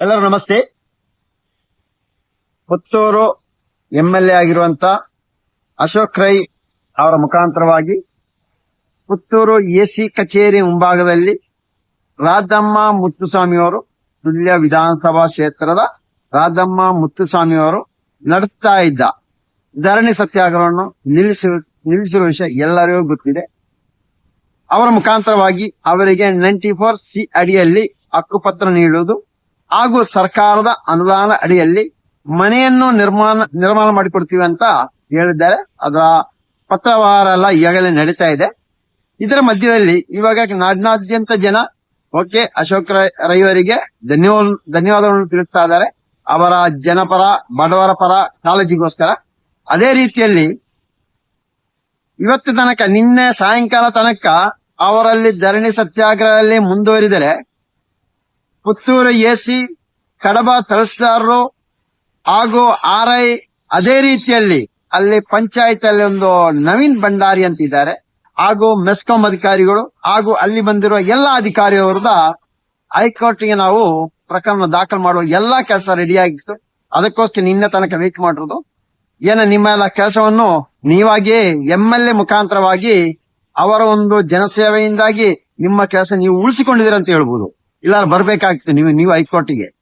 ಎಲ್ಲರೂ ನಮಸ್ತೆ. Puttur M L A ಆಗಿರುವಂತ ಅಶೋಕ್ ರೈ ಅವರ ಮುಖಾಂತರವಾಗಿ ಪುತ್ತೂರು ಎಸಿ ಕಚೇರಿ ಮುಂಭಾಗದಲ್ಲಿ ರಾಧಮ್ಮ ಮುತ್ತುಸ್ವಾಮಿಯವರು ತುಲ್ಯ ವಿಧಾನಸಭಾ ಕ್ಷೇತ್ರದ ರಾಧಮ್ಮ ಮುತ್ತುಸ್ವಾಮಿಯವರು ನಡೆಸ್ತಾ ಇದ್ದ ಧರಣಿ ಸತ್ಯಾಗ್ರಹವನ್ನು ನಿಲ್ಲಿಸಿ ನಿಲ್ಲಿಸಿರುವ ವಿಷಯ ಎಲ್ಲರಿಗೂ ಗೊತ್ತಿದೆ. ಅವರ ಮುಖಾಂತರವಾಗಿ ಅವರಿಗೆ ನೈಂಟಿ ಫೋರ್ ಸಿ ಅಡಿಯಲ್ಲಿ ಹಕ್ಕುಪತ್ರ ನೀಡುವುದು ಹಾಗೂ ಸರ್ಕಾರದ ಅನುದಾನ ಅಡಿಯಲ್ಲಿ ಮನೆಯನ್ನು ನಿರ್ಮಾಣ ನಿರ್ಮಾಣ ಮಾಡಿಕೊಡ್ತೀವಿ ಅಂತ ಹೇಳಿದ್ದಾರೆ. ಅದರ ಪತ್ರವಾರ ಎಲ್ಲ ಈಗಾಗಲೇ ನಡೀತಾ ಇದೆ. ಇದರ ಮಧ್ಯದಲ್ಲಿ ಇವಾಗ ನಾಡಿನಾದ್ಯಂತ ಜನ, ಓಕೆ, ಅಶೋಕ್ ರೈವರಿಗೆ ಧನ್ಯವಾದ, ಧನ್ಯವಾದಗಳನ್ನು ತಿಳಿಸ್ತಾ ಇದ್ದಾರೆ. ಅವರ ಜನಪರ, ಬಡವರ ಪರ, ಕಾಳಜಿಗೋಸ್ಕರ. ಅದೇ ರೀತಿಯಲ್ಲಿ ಇವತ್ತು ತನಕ, ನಿನ್ನೆ ಸಾಯಂಕಾಲ ತನಕ ಅವರಲ್ಲಿ ಧರಣಿ ಸತ್ಯಾಗ್ರಹದಲ್ಲಿ ಮುಂದುವರಿದರೆ ಪುತ್ತೂರು ಎಸಿ ಕಡಬ ತಹಸೀಲ್ದಾರರು ಹಾಗೂ ಆರ್ ಐ ಅದೇ ರೀತಿಯಲ್ಲಿ ಅಲ್ಲಿ ಪಂಚಾಯತ್ ಅಲ್ಲಿ ಒಂದು ನವೀನ್ ಭಂಡಾರಿ ಅಂತಿದ್ದಾರೆ. ಹಾಗೂ ಮೆಸ್ಕಾಂ ಅಧಿಕಾರಿಗಳು ಹಾಗೂ ಅಲ್ಲಿ ಬಂದಿರುವ ಎಲ್ಲ ಅಧಿಕಾರಿಯವರದ ಹೈಕೋರ್ಟ್ಗೆ ನಾವು ಪ್ರಕರಣ ದಾಖಲು ಮಾಡುವ ಎಲ್ಲಾ ಕೆಲಸ ರೆಡಿ ಆಗಿತ್ತು. ಅದಕ್ಕೋಸ್ಕರ ನಿನ್ನೆ ತನಕ ವೇಟ್ ಮಾಡಿರೋದು. ಏನ ನಿಮ್ಮ ಎಲ್ಲ ಕೆಲಸವನ್ನು ನೀವಾಗಿ ಎಂ ಎಲ್ ಎ ಮುಖಾಂತರವಾಗಿ ಅವರ ಒಂದು ಜನಸೇವೆಯಿಂದಾಗಿ ನಿಮ್ಮ ಕೆಲಸ ನೀವು ಉಳಿಸಿಕೊಂಡಿದ್ದೀರ ಅಂತ ಹೇಳ್ಬೋದು. ಇಲ್ಲ ಬರ್ಬೇಕಾಗಿತ್ತು ನೀವು ನೀವು ಹೈಕೋರ್ಟಿಗೆ.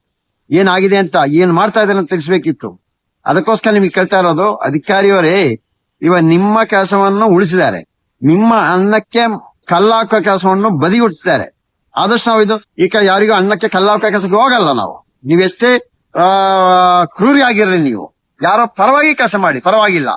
ಏನಾಗಿದೆ ಅಂತ, ಏನ್ ಮಾಡ್ತಾ ಇದ್ದಾರೆ ಅಂತ ತಿಳಿಸ್ಬೇಕಿತ್ತು. ಅದಕ್ಕೋಸ್ಕರ ನಿಮಗೆ ಕೇಳ್ತಾ ಇರೋದು, ಅಧಿಕಾರಿಯವರೇ, ಇವ ನಿಮ್ಮ ಕೆಲಸವನ್ನು ಉಳಿಸಿದ್ದಾರೆ. ನಿಮ್ಮ ಅನ್ನಕ್ಕೆ ಕಲ್ಲಾಕೋ ಕೆಲಸವನ್ನು ಬದಿಗೊಟ್ಟಿದ್ದಾರೆ ಆದಷ್ಟು ನಾವು ಇದು, ಈಗ ಯಾರಿಗೂ ಅನ್ನಕ್ಕೆ ಕಲ್ಲಾಕೋ ಕೆಲಸಕ್ಕೆ ಹೋಗಲ್ಲ ನಾವು. ನೀವೆಷ್ಟೇ ಆ, ಕ್ರೂರಿ ಆಗಿರ್ರಿ ನೀವು. ಯಾರೋ ಪರವಾಗಿ ಕೆಲಸ ಮಾಡಿ, ಪರವಾಗಿಲ್ಲ.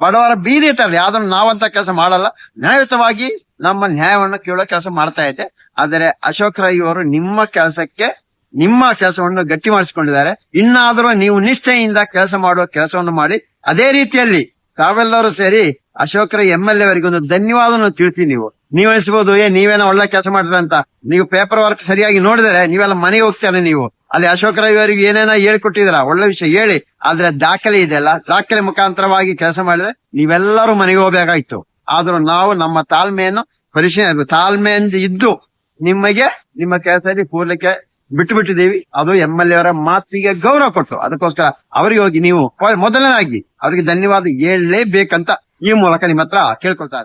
ಬಡವರ ಬೀದಿ ತರಲಿ, ಆದ್ರೂ ನಾವಂತ ಕೆಲಸ ಮಾಡಲ್ಲ. ನ್ಯಾಯಯುತವಾಗಿ ನಮ್ಮ ನ್ಯಾಯವನ್ನು ಕೇಳೋ ಕೆಲಸ ಮಾಡ್ತಾ ಇದೆ. ಆದರೆ ಅಶೋಕ್ ರೈ ಅವರು ನಿಮ್ಮ ಕೆಲಸಕ್ಕೆ, ನಿಮ್ಮ ಕೆಲಸವನ್ನು ಗಟ್ಟಿ ಮಾಡಿಸಿಕೊಂಡಿದ್ದಾರೆ. ಇನ್ನಾದರೂ ನೀವು ನಿಷ್ಠೆಯಿಂದ ಕೆಲಸ ಮಾಡುವ ಕೆಲಸವನ್ನು ಮಾಡಿ, ಅದೇ ರೀತಿಯಲ್ಲಿ ತಾವೆಲ್ಲರೂ ಸೇರಿ Ashok Rai M L A ಅವರಿಗೆ ಒಂದು ಧನ್ಯವಾದವನ್ನು ತಿಳಿಸಿ ನೀವು. ನೀವು ಎನಿಸಬಹುದು, ಏ, ನೀವೇನೋ ಒಳ್ಳೆ ಕೆಲಸ ಮಾಡಿದ್ರೆ ಅಂತ. ನೀವು ಪೇಪರ್ ವರ್ಕ್ ಸರಿಯಾಗಿ ನೋಡಿದರೆ ನೀವೆಲ್ಲ ಮನೆಗೆ ಹೋಗ್ತಾನೆ ನೀವು? ಅಲ್ಲಿ ಅಶೋಕ್ ರೈ ಅವರಿಗೆ ಏನೇನ ಹೇಳ್ಕೊಟ್ಟಿದ್ರ ಒಳ್ಳೆ ವಿಷಯ ಹೇಳಿ. ಆದ್ರೆ ದಾಖಲೆ ಇದೆಯಲ್ಲ ದಾಖಲೆ ಮುಖಾಂತರವಾಗಿ ಕೆಲಸ ಮಾಡಿದ್ರೆ ನೀವೆಲ್ಲರೂ ಮನೆಗೆ ಹೋಗ್ಬೇಕಾಯ್ತು. ಆದ್ರೂ ನಾವು ನಮ್ಮ ತಾಳ್ಮೆಯನ್ನು ಪರಿಶೀಲ ತಾಳ್ಮೆಯಿಂದ ಇದ್ದು ನಿಮಗೆ, ನಿಮ್ಮ ಕೆಲಸದಲ್ಲಿ ಕೂರ್ಲಿಕ್ಕೆ ಬಿಟ್ಟು ಬಿಟ್ಟಿದ್ದೀವಿ ಅದು ಎಂ ಎಲ್ ಎ ಅವರ ಮಾತಿಗೆ ಗೌರವ ಕೊಟ್ಟು ಅದಕ್ಕೋಸ್ಕರ ಅವರಿಗೆ ಹೋಗಿ ನೀವು ಮೊದಲನೇದಾಗಿ ಅವರಿಗೆ ಧನ್ಯವಾದ ಹೇಳಲೇಬೇಕಂತ ಈ ಮೂಲಕ ನಿಮ್ಮ ಹತ್ರ ಕೇಳ್ಕೊಳ್ತಾ